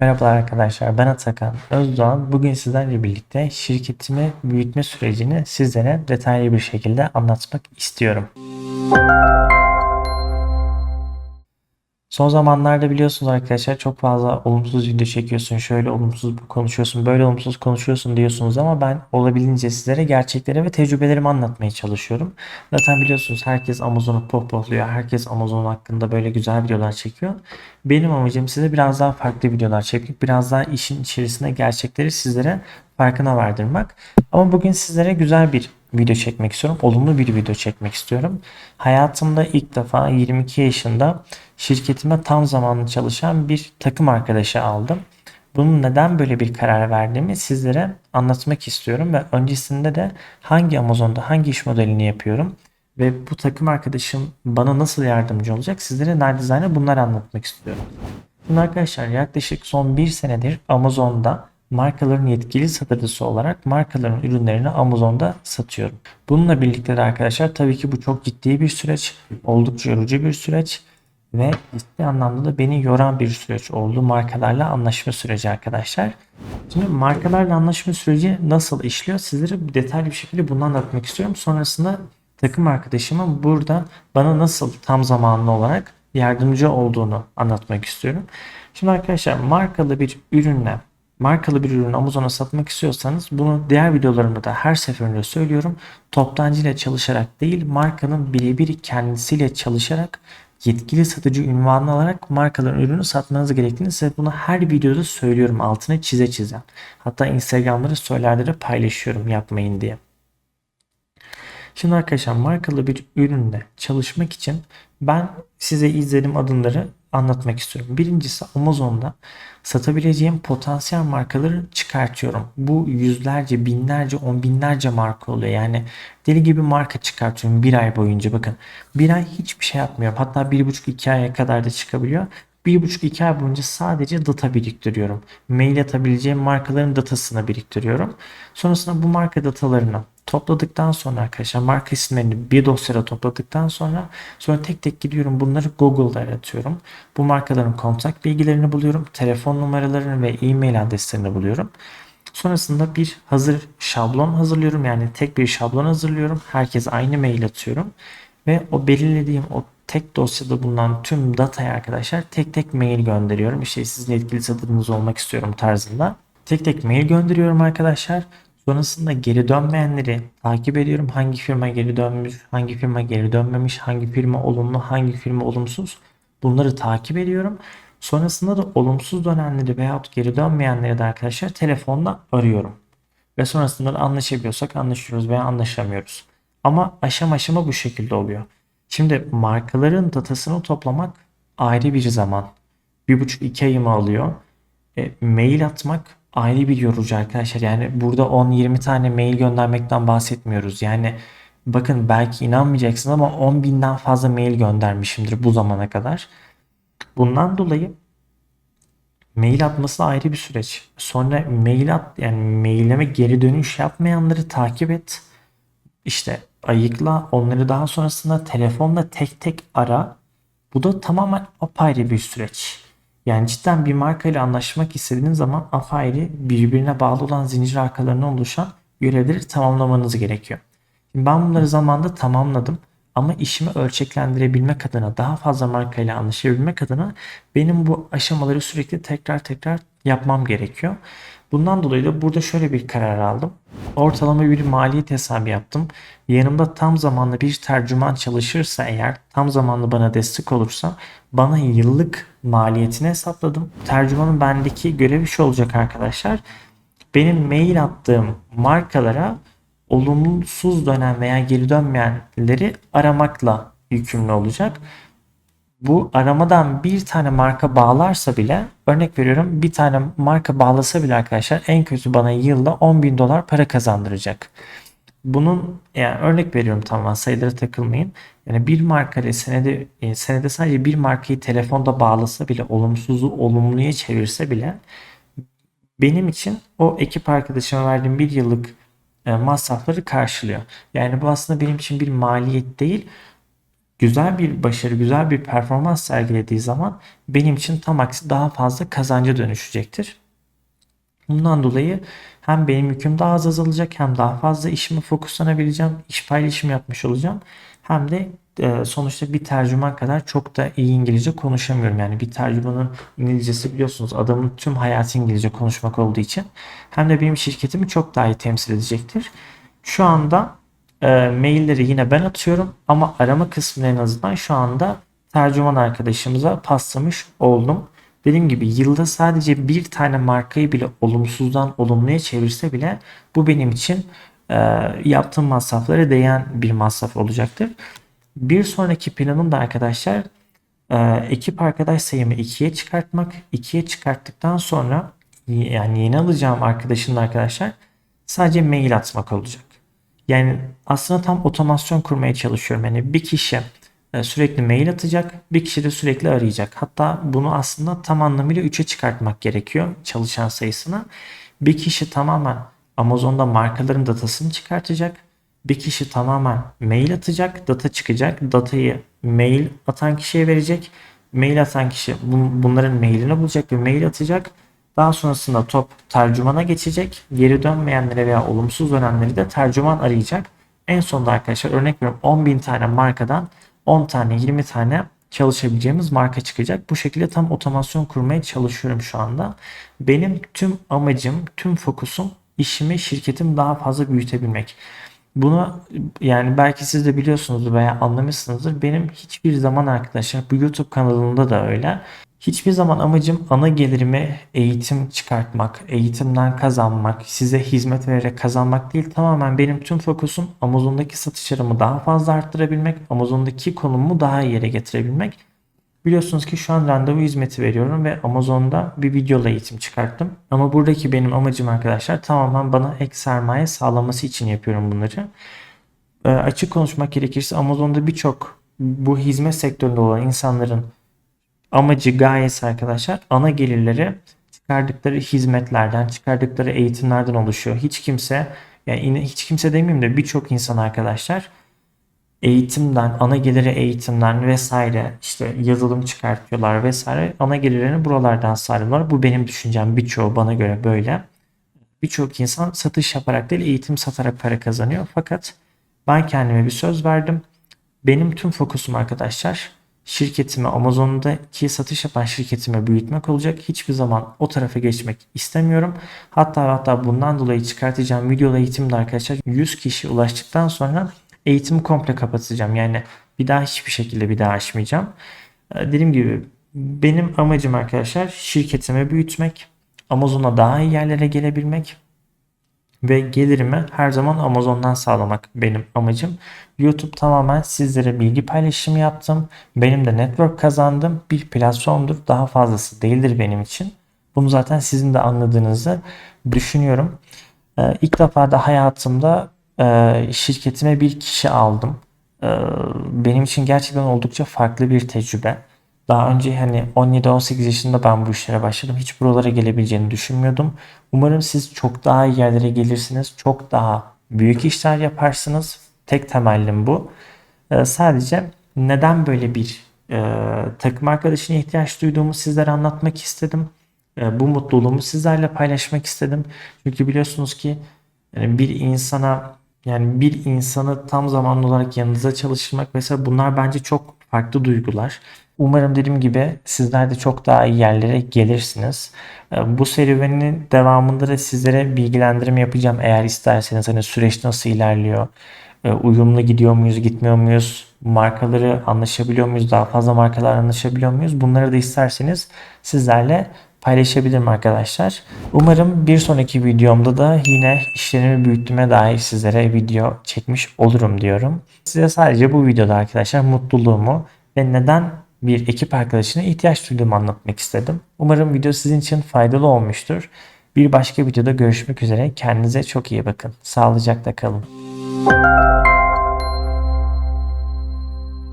Merhabalar arkadaşlar ben Atakan Özdoğan. Bugün sizlerle birlikte şirketimi büyütme sürecini sizlere detaylı bir şekilde anlatmak istiyorum. Son zamanlarda biliyorsunuz arkadaşlar çok fazla olumsuz video çekiyorsun, şöyle olumsuz konuşuyorsun, böyle olumsuz konuşuyorsun diyorsunuz ama ben olabildiğince sizlere gerçekleri ve tecrübelerimi anlatmaya çalışıyorum. Zaten biliyorsunuz herkes Amazon'u pohpohluyor, herkes Amazon hakkında böyle güzel videolar çekiyor. Benim amacım size biraz daha farklı videolar çekmek, biraz daha işin içerisinde gerçekleri sizlere farkına vardırmak. Ama bugün sizlere güzel bir video çekmek istiyorum. Olumlu bir video çekmek istiyorum. Hayatımda ilk defa 22 yaşında şirketime tam zamanlı çalışan bir takım arkadaşı aldım. Bunun neden böyle bir karar verdiğimi sizlere anlatmak istiyorum ve öncesinde de hangi Amazon'da hangi iş modelini yapıyorum ve bu takım arkadaşım bana nasıl yardımcı olacak sizlere nerdizane bunları anlatmak istiyorum. Şimdi arkadaşlar yaklaşık son bir senedir Amazon'da markaların yetkili satıcısı olarak markaların ürünlerini Amazon'da satıyorum. Bununla birlikte de arkadaşlar tabii ki bu çok ciddi bir süreç, oldukça yorucu bir süreç ve ciddi anlamda da beni yoran bir süreç oldu. Markalarla anlaşma süreci arkadaşlar. Şimdi markalarla anlaşma süreci nasıl işliyor? Sizlere detaylı bir şekilde bunu anlatmak istiyorum. Sonrasında takım arkadaşımın burada bana nasıl tam zamanlı olarak yardımcı olduğunu anlatmak istiyorum. Şimdi arkadaşlar markalı bir ürünle markalı bir ürünü Amazon'a satmak istiyorsanız bunu diğer videolarımda da her seferinde söylüyorum. Toptancı ile çalışarak değil markanın birebir kendisiyle çalışarak yetkili satıcı ünvanı alarak markaların ürünü satmanız gerektiğini size bunu her videoda söylüyorum altına çize çize. Hatta Instagram'da storyler'de de paylaşıyorum yapmayın diye. Şimdi arkadaşlar markalı bir ürünle çalışmak için ben size izlediğim adımları anlatmak istiyorum. Birincisi Amazon'da satabileceğim potansiyel markaları çıkartıyorum. Bu yüzlerce, binlerce, on binlerce marka oluyor. Yani deli gibi marka çıkartıyorum bir ay boyunca. Bakın bir ay hiçbir şey yapmıyorum. Hatta bir buçuk iki aya kadar da çıkabiliyor. Bir buçuk iki ay boyunca sadece data biriktiriyorum. Mail atabileceğim markaların datasını biriktiriyorum. Sonrasında bu marka datalarını topladıktan sonra arkadaşlar marka isimlerini bir dosyada topladıktan sonra sonra tek tek gidiyorum bunları Google'da aratıyorum. Bu markaların kontak bilgilerini buluyorum. Telefon numaralarını ve e-mail adreslerini buluyorum. Sonrasında bir hazır şablon hazırlıyorum. Yani tek bir şablon hazırlıyorum. Herkes aynı mail atıyorum. Ve o belirlediğim o tek dosyada bulunan tüm datayı arkadaşlar tek tek mail gönderiyorum. İşte sizin etkili satırınız olmak istiyorum tarzında. Tek tek mail gönderiyorum arkadaşlar. Sonrasında geri dönmeyenleri takip ediyorum. Hangi firma geri dönmüş, hangi firma geri dönmemiş, hangi firma olumlu, hangi firma olumsuz. Bunları takip ediyorum. Sonrasında da olumsuz dönenleri veyahut geri dönmeyenleri de arkadaşlar telefonla arıyorum. Ve sonrasında da anlaşabiliyorsak anlaşıyoruz veya anlaşamıyoruz. Ama aşama aşama bu şekilde oluyor. Şimdi markaların datasını toplamak ayrı bir zaman. Bir buçuk iki ayımı alıyor. E, mail atmak ayrı bir yorucu arkadaşlar. Yani burada 10-20 tane mail göndermekten bahsetmiyoruz. Yani bakın belki inanmayacaksınız ama 10 binden fazla mail göndermişimdir bu zamana kadar. Bundan dolayı mail atması ayrı bir süreç. Sonra mail at yani mailleme geri dönüş yapmayanları takip et. İşte ayıkla onları daha sonrasında telefonla tek tek ara. Bu da tamamen apayrı bir süreç. Yani cidden bir marka ile anlaşmak istediğiniz zaman apayrı birbirine bağlı olan zincir arkalarına oluşan görevleri tamamlamanız gerekiyor. Şimdi ben bunları zamanda tamamladım ama işimi ölçeklendirebilmek adına daha fazla marka ile anlaşabilmek adına benim bu aşamaları sürekli tekrar tekrar yapmam gerekiyor. Bundan dolayı da burada şöyle bir karar aldım. Ortalama bir maliyet hesabı yaptım. Yanımda tam zamanlı bir tercüman çalışırsa eğer, tam zamanlı bana destek olursa bana yıllık maliyetini hesapladım. Tercümanın bendeki görevi şu olacak arkadaşlar. Benim mail attığım markalara olumsuz dönen veya geri dönmeyenleri aramakla yükümlü olacak bu aramadan bir tane marka bağlarsa bile örnek veriyorum bir tane marka bağlasa bile arkadaşlar en kötü bana yılda 10 bin dolar para kazandıracak. Bunun yani örnek veriyorum tamamen sayılara takılmayın. Yani bir marka ile senede, e, senede sadece bir markayı telefonda bağlasa bile olumsuzu olumluya çevirse bile benim için o ekip arkadaşıma verdiğim bir yıllık e, masrafları karşılıyor. Yani bu aslında benim için bir maliyet değil güzel bir başarı, güzel bir performans sergilediği zaman benim için tam aksi daha fazla kazanca dönüşecektir. Bundan dolayı hem benim yüküm daha az azalacak hem daha fazla işime fokuslanabileceğim, iş paylaşımı yapmış olacağım. Hem de e, sonuçta bir tercüman kadar çok da iyi İngilizce konuşamıyorum. Yani bir tercümanın İngilizcesi biliyorsunuz adamın tüm hayatı İngilizce konuşmak olduğu için hem de benim şirketimi çok daha iyi temsil edecektir. Şu anda e, mailleri yine ben atıyorum ama arama kısmını en azından şu anda tercüman arkadaşımıza paslamış oldum. Dediğim gibi yılda sadece bir tane markayı bile olumsuzdan olumluya çevirse bile bu benim için e, yaptığım masraflara değen bir masraf olacaktır. Bir sonraki planım da arkadaşlar e, ekip arkadaş sayımı 2'ye çıkartmak. 2'ye çıkarttıktan sonra yani yeni alacağım arkadaşın arkadaşlar sadece mail atmak olacak. Yani aslında tam otomasyon kurmaya çalışıyorum. Yani bir kişi e, sürekli mail atacak, bir kişi de sürekli arayacak. Hatta bunu aslında tam anlamıyla 3'e çıkartmak gerekiyor çalışan sayısını. Bir kişi tamamen Amazon'da markaların datasını çıkartacak. Bir kişi tamamen mail atacak, data çıkacak. Datayı mail atan kişiye verecek. Mail atan kişi bunların mailini bulacak ve mail atacak. Daha sonrasında top tercümana geçecek. Geri dönmeyenlere veya olumsuz dönenleri de tercüman arayacak. En sonunda arkadaşlar örnek veriyorum 10.000 tane markadan 10 tane 20 tane çalışabileceğimiz marka çıkacak. Bu şekilde tam otomasyon kurmaya çalışıyorum şu anda. Benim tüm amacım, tüm fokusum işimi, şirketim daha fazla büyütebilmek. Bunu yani belki siz de biliyorsunuzdur veya anlamışsınızdır. Benim hiçbir zaman arkadaşlar bu YouTube kanalında da öyle. Hiçbir zaman amacım ana gelirimi eğitim çıkartmak, eğitimden kazanmak, size hizmet vererek kazanmak değil. Tamamen benim tüm fokusum Amazon'daki satışlarımı daha fazla arttırabilmek, Amazon'daki konumumu daha iyi yere getirebilmek. Biliyorsunuz ki şu an randevu hizmeti veriyorum ve Amazon'da bir videola eğitim çıkarttım. Ama buradaki benim amacım arkadaşlar tamamen bana ek sermaye sağlaması için yapıyorum bunları. E, açık konuşmak gerekirse Amazon'da birçok bu hizmet sektöründe olan insanların amacı gayesi arkadaşlar ana gelirleri çıkardıkları hizmetlerden, çıkardıkları eğitimlerden oluşuyor. Hiç kimse yani hiç kimse demeyeyim de birçok insan arkadaşlar eğitimden, ana geliri eğitimden vesaire işte yazılım çıkartıyorlar vesaire. Ana gelirlerini buralardan sağlıyorlar. Bu benim düşüncem birçoğu bana göre böyle. Birçok insan satış yaparak değil eğitim satarak para kazanıyor. Fakat ben kendime bir söz verdim. Benim tüm fokusum arkadaşlar şirketimi Amazon'daki satış yapan şirketimi büyütmek olacak. Hiçbir zaman o tarafa geçmek istemiyorum. Hatta hatta bundan dolayı çıkartacağım video eğitimde arkadaşlar 100 kişi ulaştıktan sonra eğitimi komple kapatacağım. Yani bir daha hiçbir şekilde bir daha açmayacağım. Ee, dediğim gibi benim amacım arkadaşlar şirketimi büyütmek, Amazon'a daha iyi yerlere gelebilmek ve gelirimi her zaman Amazon'dan sağlamak benim amacım. YouTube tamamen sizlere bilgi paylaşımı yaptım. Benim de network kazandım. Bir platformdur. Daha fazlası değildir benim için. Bunu zaten sizin de anladığınızı düşünüyorum. Ee, ilk defa da hayatımda e, şirketime bir kişi aldım. Ee, benim için gerçekten oldukça farklı bir tecrübe. Daha önce hani 17-18 yaşında ben bu işlere başladım. Hiç buralara gelebileceğini düşünmüyordum. Umarım siz çok daha iyi yerlere gelirsiniz. Çok daha büyük işler yaparsınız. Tek temellim bu. Ee, sadece neden böyle bir e, takım arkadaşına ihtiyaç duyduğumu sizlere anlatmak istedim. E, bu mutluluğumu sizlerle paylaşmak istedim. Çünkü biliyorsunuz ki yani bir insana yani bir insanı tam zamanlı olarak yanınıza çalıştırmak mesela bunlar bence çok farklı duygular. Umarım dediğim gibi sizler de çok daha iyi yerlere gelirsiniz. Ee, bu serüvenin devamında da sizlere bilgilendirme yapacağım eğer isterseniz. Hani süreç nasıl ilerliyor, ee, uyumlu gidiyor muyuz, gitmiyor muyuz, markaları anlaşabiliyor muyuz, daha fazla markalar anlaşabiliyor muyuz? Bunları da isterseniz sizlerle paylaşabilirim arkadaşlar. Umarım bir sonraki videomda da yine işlerimi büyüttüğüme dair sizlere video çekmiş olurum diyorum. Size sadece bu videoda arkadaşlar mutluluğumu ve neden bir ekip arkadaşına ihtiyaç duyduğumu anlatmak istedim. Umarım video sizin için faydalı olmuştur. Bir başka videoda görüşmek üzere. Kendinize çok iyi bakın. Sağlıcakla kalın.